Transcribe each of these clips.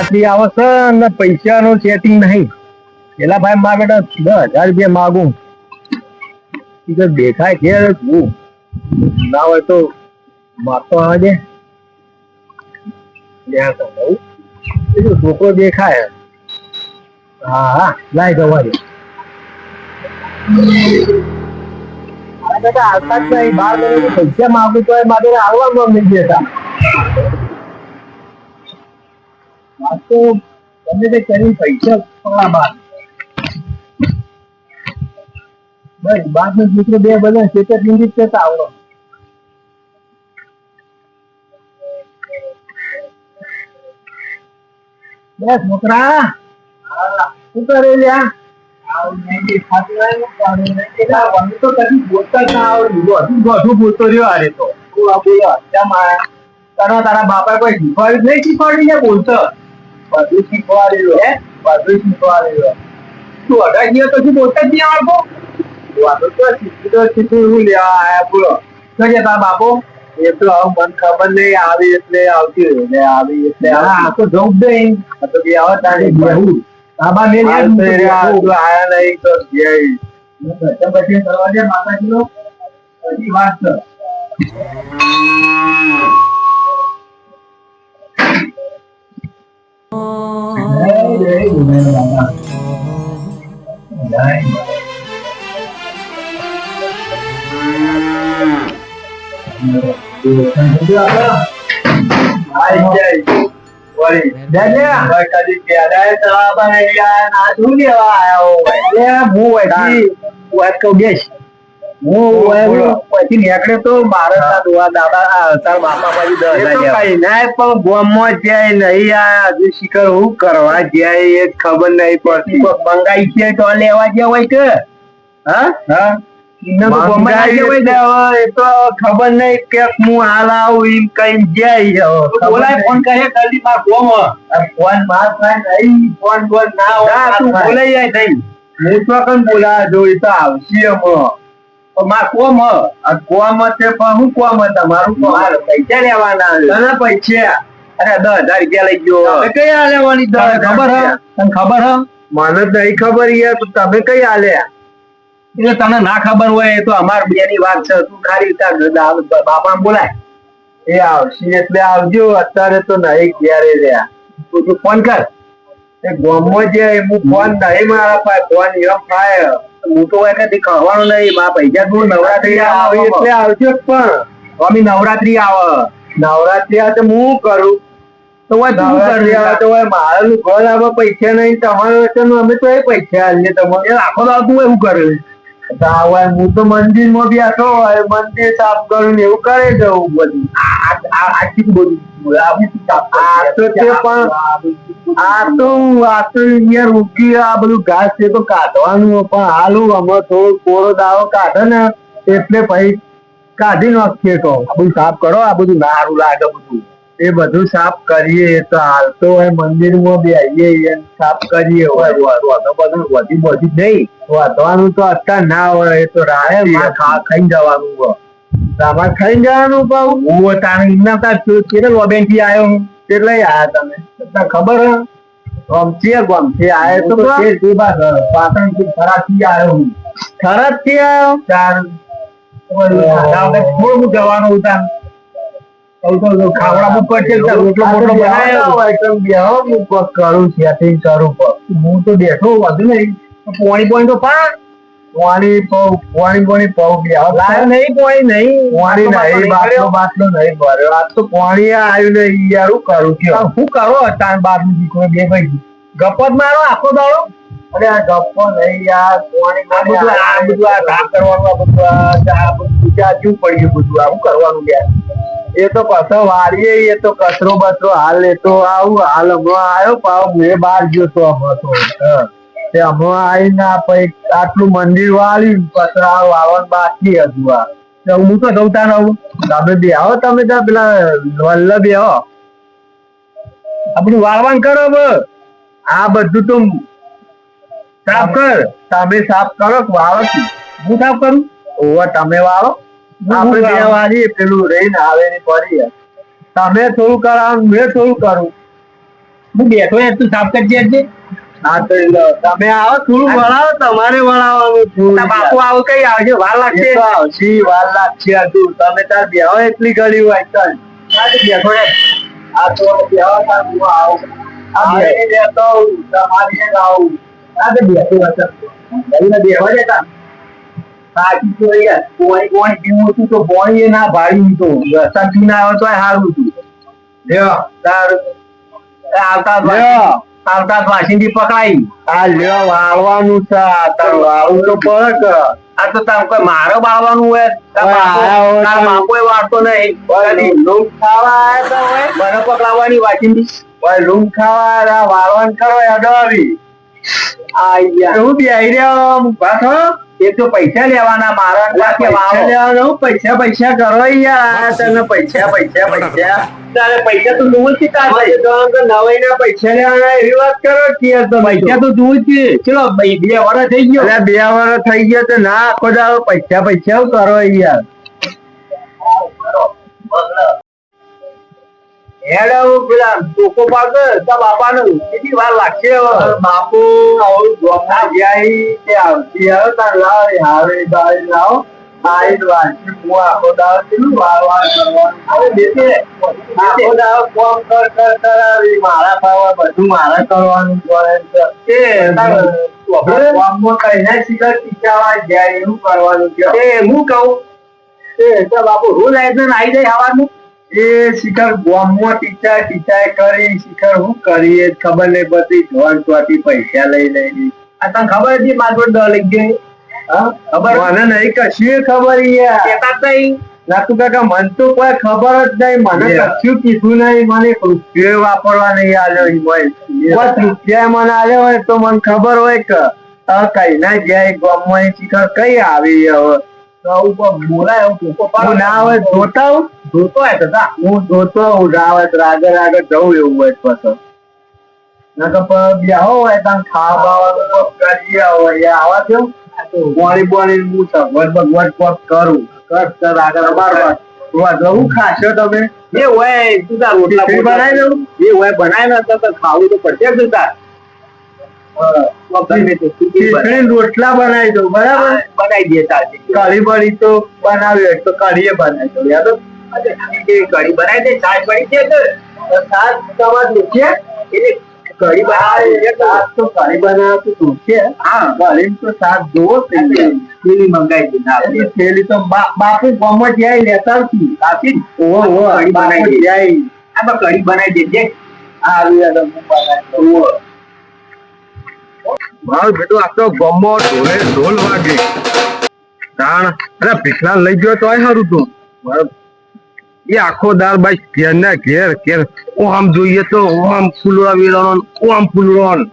નવરાત્રી આવે અને પૈસાનું સેટિંગ નહીં. પેલા ભાઈ મારા દસ હજાર રૂપિયા માગું. તો દેખાય છે ના હોય તો મારતો આવે છોકરો દેખાય. હા હા, લાય જવા દે બાર પૈસા માગું તો એ મારે આવવા નહીં દેતા આ તો તમે તે કરીને પૈસા થોડા બાદ બસ બાદ નો દીકરો બે બધા નિંદિત કરતા આવડો બસ મોકરા શું કરે લ્યા તો કદી બોલતા ના આવડે બધું બોલતો રહ્યો આરે તો બોલો તારા બાપા કોઈ શીખવાડ્યું નહીં શીખવાડ્યું બોલતો બધું શીખવાડેલું હે? બધું શીખવાડેલું તું અઢાર દિવસ પછી બોલતા જ નહીં આવડતો? વાતો તો શીખી તો શીખી હું લેવા આયા બોલો. શું છે તારા બાપો? એ તો મને ખબર નહીં આવી એટલે આવતી રહે ને આવી એટલે આ તો જવું જ નહીં તો કે આવો તારે બેહું બાબા ને લે આયા નહીં તો જય પછી કરવા દે માતાજીનો. હજી વાત છે જય જય ગુરુદેવ બાબા જય નીકળે તો મારા દાદા તાર બાપા બાજુ દસ પણ ગોમમાં જાય નહીં આ હજુ શિખર હું કરવા જાય એ ખબર નહીં પડતી. મંગાઈ છે તો લેવા ગયા હોય કે? હા? ખબર નહીં કે હું હાલ આવું એમ કઈ જાય બોલાય ફોન કરે જલ્દી માર ફોન ફોન માર થાય નહીં ફોન બોલ ના હોય તું બોલાઈ જાય નહીં. હું તો કન બોલા જો એ તો આવશે માર કોમ હ. આ કોમ છે પણ હું કોમ તમારું પૈસા લેવાના તને પૈસા? અરે દસ હજાર રૂપિયા લઈ ગયો. કઈ લેવાની દસ ખબર હ? તને ખબર હ? મને નહીં ખબર યાર તમે કઈ આલ્યા? એટલે તને ના ખબર હોય એ તો અમાર બેની વાત છે. તું ખાલી તાર બાપા બોલાય. એ આવશે એટલે આવજો. અત્યારે તો નહીં ક્યારે રહ્યા. તું તું ફોન કર. એ ગોમમાં જે હું ફોન નહીં મારા પાસે. ફોન એમ થાય. હું તો હોય કદી કહેવાનું નહીં મારા પૈસા તું નવરાત્રી આવે એટલે આવજો પણ. અમે નવરાત્રી આવે. નવરાત્રી આવે તો હું કરું? તો કરી આવે તો મારું ઘર આવે પૈસા નહીં તમારે અમે તો એ પૈસા આવીએ તમારે. આખો દાવ એવું કરે. હોય હું તો મંદિરમાં બેઠો હોય મંદિર સાફ કરું ને એવું કરે જવું બધું. આટલી બધું? આ તો તે પણ આ તો આ તો યાર ઉગી આ બધું ઘાસ છે તો કાઢવાનું પણ હાલું અમે થોડો કોરો દાવો કાઢે ને એટલે પછી કાઢી નાખીએ તો આ બધું સાફ કરો આ બધું નારું સારું લાગે બધું. એ બધું સાફ કરીએ તો હાલતો હોય મંદિરમાં બેસીએ સાફ કરીએ હોય વધુ બધું વધી બધી નહીં. વધવાનું તો અત્યારે ના હોય એ તો રાહે ખાઈ જવાનું હોય. તમારે ખાઈ જવાનું પાઉં હું તારે ઇન્ના તાર કેટલા લોબેનથી આવ્યો હું? કેટલા આયા તમે? ખબર હે? ગમશે ગમશે આયો તો તે તે બાદ પાટણથી ખરાબથી આવ્યો હું ખરાબથી આવ્યો ચાર થોડું જવાનું ઉતાર રોટલો મોટલો બનાવ્યો હું કરું સેટિંગ કરું હું તો બેઠો વધુ નહીં પોણી પોણી તો પા પોણી પોણી પોણી પૌ ગયા લાયો નહીં પોણી નહીં પોણી નહીં બાટલો બાટલો નહીં ભર્યો આજ તો પોણી આવ્યું નહીં યાર હું કરું કયો શું કરો અત્યારે બારનું દીકરો બે ભાઈ ગપત મારો આખો દાડો અરે આ ગપ્પો નહીં યાર પોણી આ બધું આ બધું આ ઘા કરવાનું આ બધું આ આ બધું બીજા શું પડ્યું બધું આવું કરવાનું યાર એ તો પાછો વાળીએ, એ તો કચરો બચરો હાલ એ આવું, હાલ હમણાં આવ્યો પાવ મેં બહાર ગયો તો હમણાં તો તે હમણાં આવીને પછી આટલું મંદિર વાળ્યું કચરા વાવન બાકી હતું આ. હું તો જવતા હું તમે બે આવો તમે ત્યાં પેલા વલ્લભ આવો આપણું બધું કરો આ બધું તો સાફ કર. તમે સાફ કરો વાળો? હું સાફ કરું? ઓવા તમે વાળો આપણે બે વાળીએ પેલું રહીને આવે ને પડી તમે થોડું કરાવો મેં થોડું કરું. હું બેઠો એ તું સાફ કરજે આજે. હા તો તમે આવો થોડું વળાવો તમારે વળાવવાનું થોડું બાપુ આવું કઈ આવશે? વાર લાગશે? આવશે વાર લાગશે હતું તમે તાર બેહો એટલી ગળી હોય આજે બેઠો રે આ તો બેહો તાર હું આવું. આ. બેહી રહેતો તમારી એ આ આજે બેઠો હતા બેહો રે તા સાચી તો યાર કોઈ કોઈ પીવું હતું તો બોણી ના ભાડ્યું તો. વરસાદથી ના આવે તો સારું હતું. લ્યો તાર આવતા જ વાસી- લ્યો. આવતા જ પકડાઈ. આ લ્યો વાળવાનું છે આ વાળવું તો પડે આ તો તાર કોઈ મારે વાળવાનું હોય. તાર બાપો- તાર વાળતો નહીં. લૂમ ખાવા મને પકડાવવાની વાસીંદી લૂમ ખાવા આ વાળવાનું કરો યાદો આવી હું રહ્યો પાછો એક તો પૈસા લેવાના મારા પૈસા લેવાનો પૈસા પૈસા કરો યાર તને પૈસા પૈસા પૈસા. તારે પૈસા તો દૂર છે તારે નવાઈ ના પૈસા લેવાના એવી વાત કરો કે પૈસા તો દૂર છે ચલો બે વર્ષ થઈ ગયો. બે વર્ષ થઈ ગયો તો ના આખો દાડો પૈસા પૈસા કરો યાર. હેડ આવું પેલા ટોકો પાડે તા બાપાને કેટલી વાર લાગશે બાપુ આવું ગોમમાં જાય તે આવતી આવે તાર લાવ હારે બારે લાવ. આઈ વાંચી હું આખો દાવ કેવું વાર વાર કરવાનું હવે બેસે આખો દાડો કોમ કર કર કરાવી મારા ખાવા બધું મારા કરવાનું પડે છે. એ તાર ગામમાં કઈને શિખર ટીચાવા જાય એવું કરવાનું છે. એ હું કહું. એ તો બાપુ રોજ આવીને આવી જાય હવાનું એ શિખર ગામમાં ટીચા ટીચા કરી શિખર હું કરી એ ખબર નહીં પડતી. ધોન ચોથી પૈસા લઈ લઈ આ તને ખબર હતી મારો ડર લઈ ગઈ ખબર? મને નહીં કશું ખબર કેતા નહીં. નાતુ કાકા મન તો કોઈ ખબર જ નહીં. મને કશું કીધું નહીં. મને રૂપિયો વાપરવા નહીં આવ્યો મોય રૂપિયા મને આવ્યો હોય તો મને ખબર હોય કે. કઈ ના જાય ગામમાં એ શિખર કઈ આવી હવે? બોલાય હું ના. જોતા હું જોતો હોય તો હું જોતો હું રાવત આગળ આગળ જવું એવું હોય પાછો. નકર પ- હોય ત્યાં ખાવા બાવાનું કોક કરીએ હોય આવા દો બોણી બોણી હું સગવડ બગવડ કોક કરું. કર કર આગળ વાત. હું ખાશો તમે? એ હોય તું તાર રોટલા બનાવી દઉં? એ હોય ને તો તો ખાવું તો પડશે જ તાર ગમે તે ખીચડી બનાય. ખીચડી રોટલા બનાવી દઉં બરાબર? બનાવી દે તાર બળી તો બનાવી તો કઢીએ બનાવી દઉં યાદ કઢી બનાવી દે છાશ પડી છે તો સાત છે? એટલે કઢી બનાવી દે તો કઢી બનાવતું તું છે. હા. કઢી તો સાત જોવો થઈ જાય પેલી મંગાવી દે થેલી તો બાપુ ગમત જાય લેતા આવતી. આપી ઓહો, ઓહો, કઢી બનાવી જાય. આમાં કઢી બનાવી દેજે. આ આવી હું બનાવી દઉં. ઓહો. મારો બેટો આ તો ગમો ઢોલે ઢોલ વાગે. તાણ, અરે ભીખલા લઈ ગયો તો સારું તું. એ આખો દાર ભાઈ ઘેર ને ઘેર ઘેર. ઓ આમ જોઈએ તો ઓ આમ ફૂલવા વેરાનો ઓ આમ ફૂલવાનો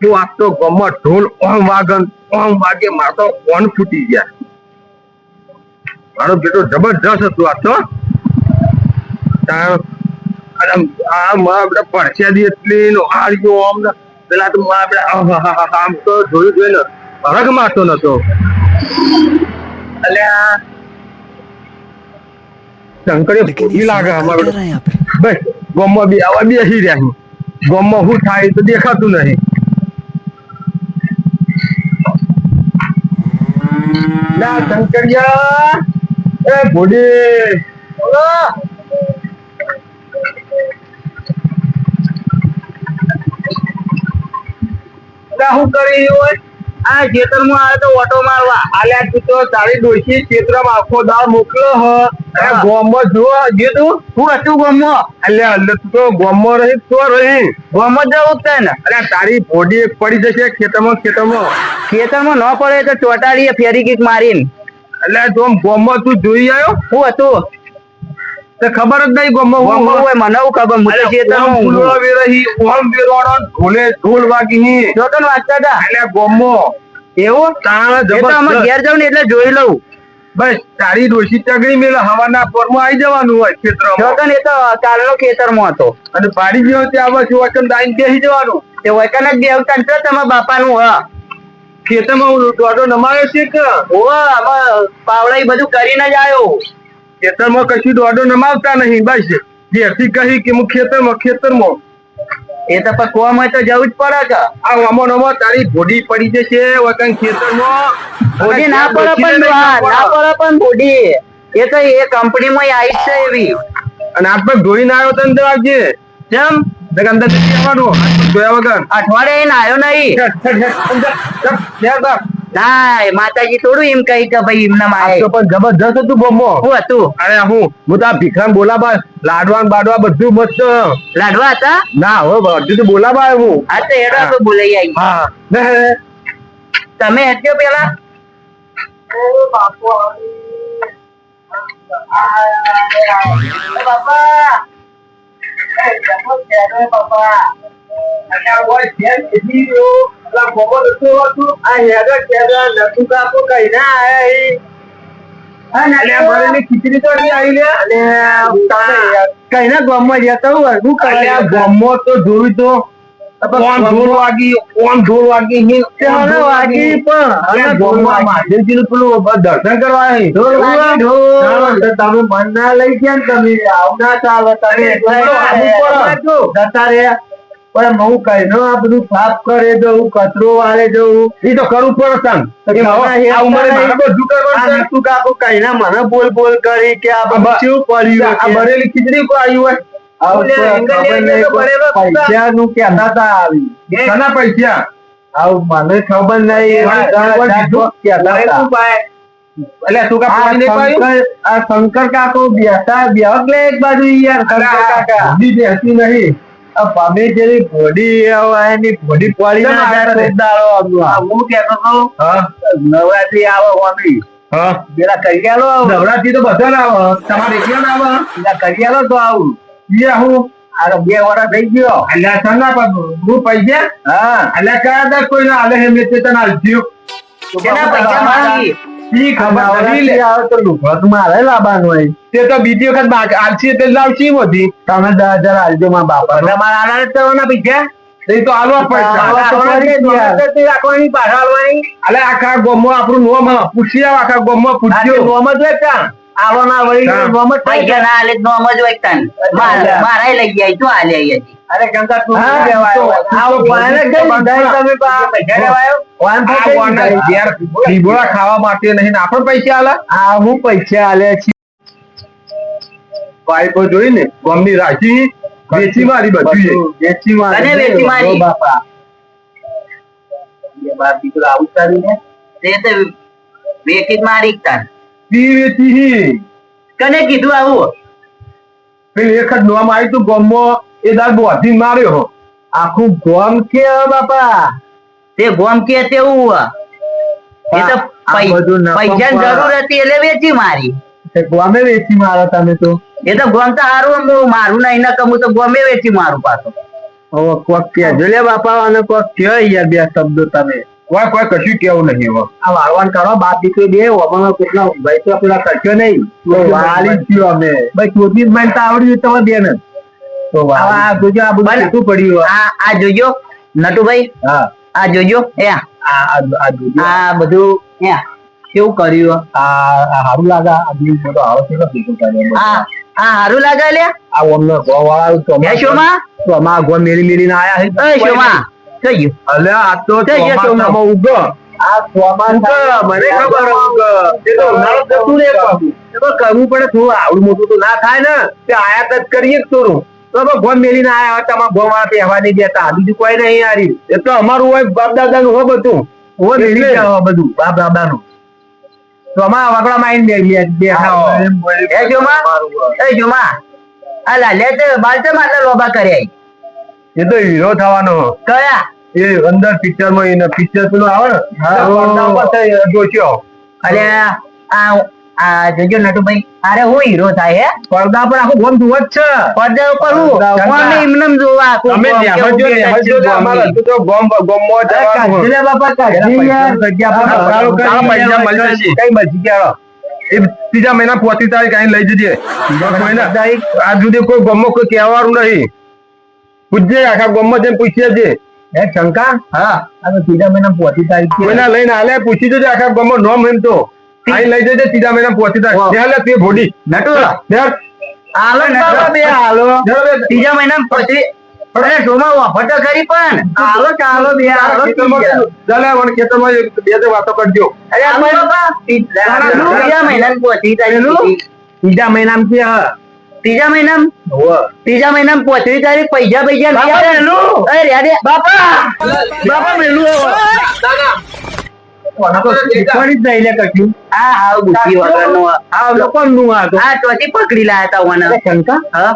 તું આ તો ગમો ઢોલ ઓમ વાગન ઓમ વાગે, માર તો કોણ ફૂટી ગયા. મારો બેટો જબરજસ્ત હતું આ તો. તાણ આ મારા બધા પરસ્યાદી એટલી નો આર્યો આમ પેલા તો આપણે આમ તો જોયું જોઈને ભડક મારતો નતો અલ્યા. શંકરે ભૂલી લાગે અમારો બસ ગોમમાં બી આવા બેસી રહ્યા ગોમમાં શું થાય તો દેખાતું નહીં. ના શંકરિયા. એ ભોડી શું કરી હોય? આ ખેતરમાં આવે તો ઓટો મારવા. આલ્યા તું તો તારી ડોશી ક્ષેત્રમાં આખો દાળ મોકલો હ. હા. એ ગોમમાં જો જે તું? શું હતું ગોમો? અલ્યા એટલે તું તો ગોમો રહી તો રહી. ગોમો જવું જ ને અરે તારી બોડી એક પડી જશે ખેતરમાં ખેતરમાં. ખેતરમાં ન પડે તો ચોટાડીએ ફેરી કિક મારીને. એટલે તું ગોમો તું જોઈ આવ્યો? શું હતું? તે ખબર જ નહીં ગમો હું હોય મને હું ખબર હું તો હું ફૂલો વેરહી ઓમ વેરવાનો ઢોલે ઢોલ વાગી. હી જોતન વાંચતા હતા? એટલે ગમો. એવું? તાણ જબર તો અમે ઘેર જાવ ને એટલે જોઈ લઉં. બસ તારી ડોશી ચગડી મેળ હવાના પોરમાં આવી જવાનું હોય ખેતરમાં. જોતન એ તો કાલનો ખેતરમાં હતો. અને પાડી ગયો ત્યાં બસ વચન દાઈન બેસી જવાનું. તે વૈકન જ દેવતા છે તમારા બાપાનું હા. ખેતરમાં હું દોડો નમાયો છે કે? ઓવા આમાં પાવડા ઈ બધું કરીને જ આવ્યો. ખેતરમાં કશું દોડો નમાવતા નહીં બસ. જેથી કહી કે હું ખેતરમાં ખેતરમાં. એ તો પણ કોમમાં તો જવું જ પડે કે આ અમો નમો તારી ભોડી પડી જશે વતન ખેતરમાં. ભોડી ના પડે પણ ના પડે. પણ ભોડી. એ તો એ કંપનીમાં આવી છે એવી. અને આપ પણ ધોઈ ના આવ્યો તને આવજે કેમ? નથી આવવાનું હાથ વગર. અઠવાડિયે આવ્યો નહીં. ના માતાજી થોડું એમ કહી કે ભાઈ એમને મારે. તો પણ જબરજસ્ત હતું ગોમો શું હતું. અરે હું હું તો આ ભીખરામ બોલાવા લાડવા બાડવા બધું મસ્ત. લાડવા હતા? ના હવે બધું તો બોલાવા આવ્યો હું. હા તો એડો તો બોલાઈ આવી હા. ને હે, તમે હેડજો પેલા કઈના ગામમાં જતા હોય શું કરે ગોમો તો જોયું તો. કોણ ઢોલ વાગી કોણ ઢોલ વાગી હી, કોણ ઢોલ વાગી? અલ્યા ગોમમાં મહાદેવજીનું પેલું દર્શન કરવા આવી. ઢોલ વાગી ઢોલ. તમે મન ના લઈ ગયા ને તમે. આવના ચાલો તમે. જતા રહ્યા. પણ હું કહીનો આ બધું સાફ કરે દઉં કચરો વાળે દઉં એ તો કરવું પડે મને બોલ બોલ કરી કે આ બધું પડ્યું આ ભરેલી ખીચડી કો આવ્યું હોય? આવું તો કોઈ આવી. પૈસા? આવું મને ખબર નહીં? શંકર કાકો બેસા બેહક એક બાજુ યાર શંકર કાકા. બુદ્ધિ નહીં. પામે જેની ઘોડી એની ઘોડી પડી હું તો નવરાત્રી આવે ઓમી પેલા કરિયાલો નવરાત્રી તો બધા ના આવે. તમારે એકલા ના આવે? પેલા કરિયાલો તો આવું. ઈ હું? આ બે વર્ષ થઈ ગયો. અલ્યા હું પૈસા હા. અલ્યા કયા કોઈ ના આલે એમ તે તને કેના પૈસા માંગી ઈ ખબર નથી લે. આવે તો લુગડો મારે લાવવાનું હોય. તે તો બીજી વખત આલસી તે લાવશી મોતી તમે દસ હજાર આલજો માં બાપા તમારા આના કરવાના પૈસા. એ તો આલવા પૈસા આલવા તો પડે જ યાર. રાખવાની અલે આખા ગોમમાં આપણું નોમ હ. પૂછી આવ આખા ગોમમાં પૂછ્યો નોમ જ હોય કાં? આલો ના વળી નોમ જ થાય પૈસા ના આલે નોમ જ હોય મારા લઈ જાય તું આલે અરે ગંગા તું તમે ખાવા માટે નહીં ને આપણે પૈસા આલે. આ હું પૈસા આલે છે. પાઇપો જોઈને ગમની રાખી વેચી મારી બધું વેચી મારી. વેચી મારી? બાપા. એ દીકરો આવું ચાલી ને તે વેચી મારી તાન પી વેચી કને કીધું આવું? પેલી એક જ નોમ આવી તું ગોમમાં એ દાર બોધી માર્યો હો. આખું ગોમ કે બાપા? તે ગોમ કે તેવું એ તો પૈસા. જરૂર હતી એટલે વેચી મારી. ગોમે વેચી મારો તમે તો? એ તો ગોમ તો હારું હું મારું નહીં ના કમું તો ગોમે વેચી મારું પાછો. કોક કે લે બાપા અને કોક કે યાર બે શબ્દો તમે. કોઈ કોઈ કશું કેવું નહીં હવે આ વાળવાન કરો બાપ દીકરી બે ઓમાં કેટલા ભાઈ તો પેલા કરશો નહીં. તો વાલી જ અમે. ભાઈ ચોથી માઇલ તો આવડ્યું તમે બેન. તો આ જોજો આ બધું કેટલું પડ્યું આ આ જોજો નટુભાઈ. હા. આ જોજો એ આ. આ આ- આ જોજો. આ બધું એ કેવું કર્યું? આ આ હારું લાગે આ દિલ બધો આવો છે ભેગું કરીને. આ આ હારું લાગે લે આ ઓમનો ગો તો હે શોમા? તો અમારા ગો મેરી મેરી ના આયા એ શોમા થઈ ગયું. અલે આ તો જય જય ચોમાસામાં ઉગો. આ સોમાન મને ખબર ઉગો. એ તો ઉનાળો જતું રે પાછું. કરવું પડે થોડું આવડું મોટું તો ના થાય ને. તે આયાત જ કરીએ થોડું. તો હવે ગોમ મેલીને આયા હતા તમારા ગોમ વાળા નહીં દેતા. બીજું કોઈ નહીં હારી એ તો અમારું હોય બાપ દાદા નું હોય બધું. હોય મેલી જાવ બધું બાપ દાદાનું તો અમારા વગડામાં આવીને બે- બે-. હે શોમા એ જોમા? અલા લે તે બાલતે માટલા લોબા કર્યા એ તો હીરો થવાનો. કયા? એ અંદર પિક્ચરમાં એને પિક્ચર પેલું આવે ને. તો તો જોશો અરે આ આ જોજો નટુભાઈ અરે હું હીરો થાય હે. પડદા પર આખું ગોમ જુઓ જ છે. પડદા ઉપર હું. કોને એમને જોવા આખું તમે જો જો ગોમ. અમારા તો ગોમ અરે જવાનું બાપા કાઢી યાર જગ્યા પર આ પૈસા મળશે કઈ બચી ગયા એ ત્રીજા મહિના પોતી તારીખ અહીં લઈ જજે. મહિના. આજ સુધી કોઈ ગમો કોઈ કહેવાનું નહીં. પૂછજે આખા ગમો જઈને પૂછીએ છે હે શંકા? હા. આ ત્રીજા મહિના પોતી તારીખ મહિના કોઈના લઈને હાલે પૂછી જજે આખા ગમો નોમ એમ તો. અહીં લઈ જજે ત્રીજા મહિના પહોંચી જાય. ત્યાં તે ભોડી. નટુ ત્યાં હાલો ને બે આલો ત્રીજા મહિના પછી અરે સોમા વાપર કરી પણ. આલો ચાલો બે આલો ચાલે વણ ખેતરમાં બે ત્રણ વાતો કરજો. અરે ત્રીજા મહિના પહોંચી જાય. ત્રીજા મહિનામાં કે હા. ત્રીજા મહિનામાં? ત્રીજા મહિનામાં પોચવી તારીખ પૈસા પૈસા બાપા, અરે બાપા! બાપા મેલું તો શીખવાડી જ નહીં લે કશું. આ હાવ બુદ્ધિ વગરનો. આ લોકોનું આ તો આ ચોથી પકડી લાયા તા ઓને. શંકા હા?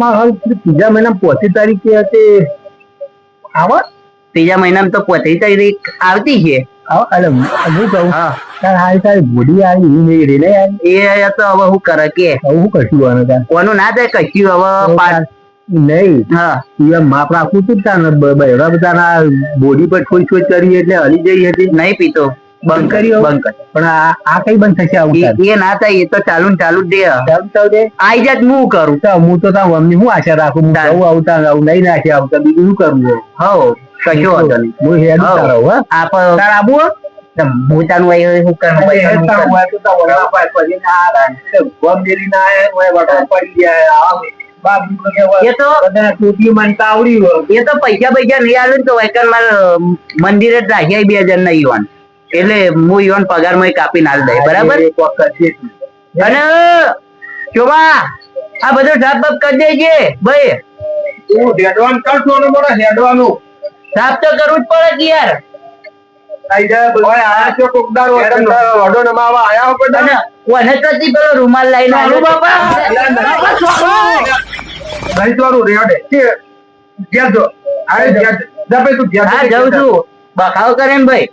માં હાલ ત્રીજા મહિના પોચી તારીખે હતી આવો. ત્રીજા મહિનામાં તો પોચી તારીખ આવતી છે. અરે હું કહું? તાર હારી તારી બોડી આવી ઈ રે એ તો હવે હું કરે કે? હું કશું આને કોનું ના થાય કશું હવે નહીં. હા. માપ બધાના બોડી પર થોડી થોડી કરી એટલે હલી જઈ હતી. નહીં પીતો. બંધ કરી બંધ કરી પણ આ કઈ બંધ થશે આવું એ- ના થાય એ તો ચાલુ ને ચાલુ દે. ચાલ ચાલ દે? આઈ જાત હું કરું? તો હું તો તાર મમ્મી હું આશા રાખું? હું આવું આવતા આવું નહીં નાખે આવતા બીજું શું કરવું હવે? હવ કશો વાંધો નહીં. હું હેડ તારો હો આપ તાર આબુ ભૂતાનું હોય તો વડા ના. ગમ ના હોય પડી જાય આવે. એ તો એ પૈસા પૈસા નહીં આવે તો વૈકર મારે મંદિરે જ રાખ્યા બે હજાર ના યુવાન એટલે હું યુવાન પગારમાં કાપી નાલ દે બરાબર? એક વખત છે. અને ચોબા આ બધો ઢાપ બાપ કરી દેજે ભાઈ. તું હેડવાનું કરશો ને મારા હેડવાનું. સાફ તો કરવું જ પડે કે યાર. આઈ જાય બધું. ઓય આયા છો કોકદાર ઓડો વડો નમાવા આયા હો બધા અને વને કદી પેલો રૂમાલ લઈને આવ્યો. બાપા. નહીં તારું રેડે કે ગેજો આરે અરે ઘેર જા ભાઈ તું ઘેર હા જાઉં છું બખાવ કરે ને ભાઈ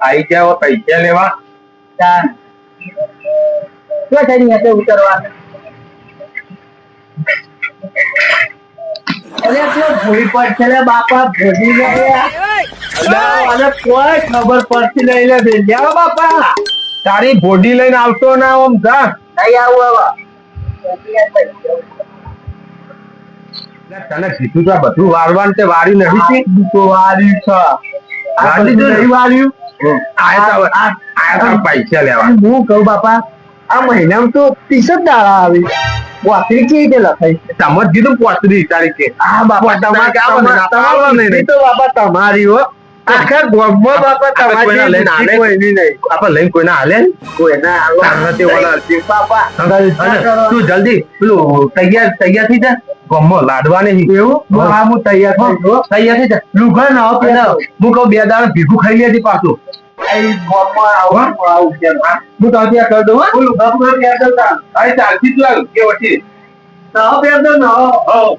આઈ જાવ પૈસા લેવા તા શું થાય ને ઉતરવા અરે પેલો ભોળી પડશે લે બાપા ભૂલી કોઈ ખબર પડતી નહીં લે બાપા તારી બોડી લઈને આવતો ના ઓમ જા. નહીં આવું આવા તને કીધું તો બધું વારવાનું તે વારી નથી તી? તો વાર્યું છે. નહીં વાર્યું પૈસા લેવા. હું કહું બાપા આ મહિનામાં તો ત્રીસ જ દાડા આવી. વાસળી કેવી રીતે લખાઈ તમે જ કીધું પોતરી તારીખે. હા બાપા તમારે તમારી હો. આખા ગામમાં બાપા તમારી લઈને કોઈની નહીં. આપણે લઈને કોઈને હાલે? ને? કોઈના હાલો. તાર ઓલા બાપા. તું જલ્દી પેલું તૈયાર તૈયાર થઈ જા. ગમો લાડવાની એવું? હા. હું તૈયાર થઈ તૈયાર થઈ જા. લુગા ના હો પેલા. હું. કહું બે દાડા ભીખું ખાઈ લેતી પાછું. ગામમાં આવું આવું હું. તો ત્યાં કરી દઉં હા. બોલું ત્યાં કરતા અરે ચાલતી જ લાગ. કે વચ્ચે ના પહેરતો ના હો.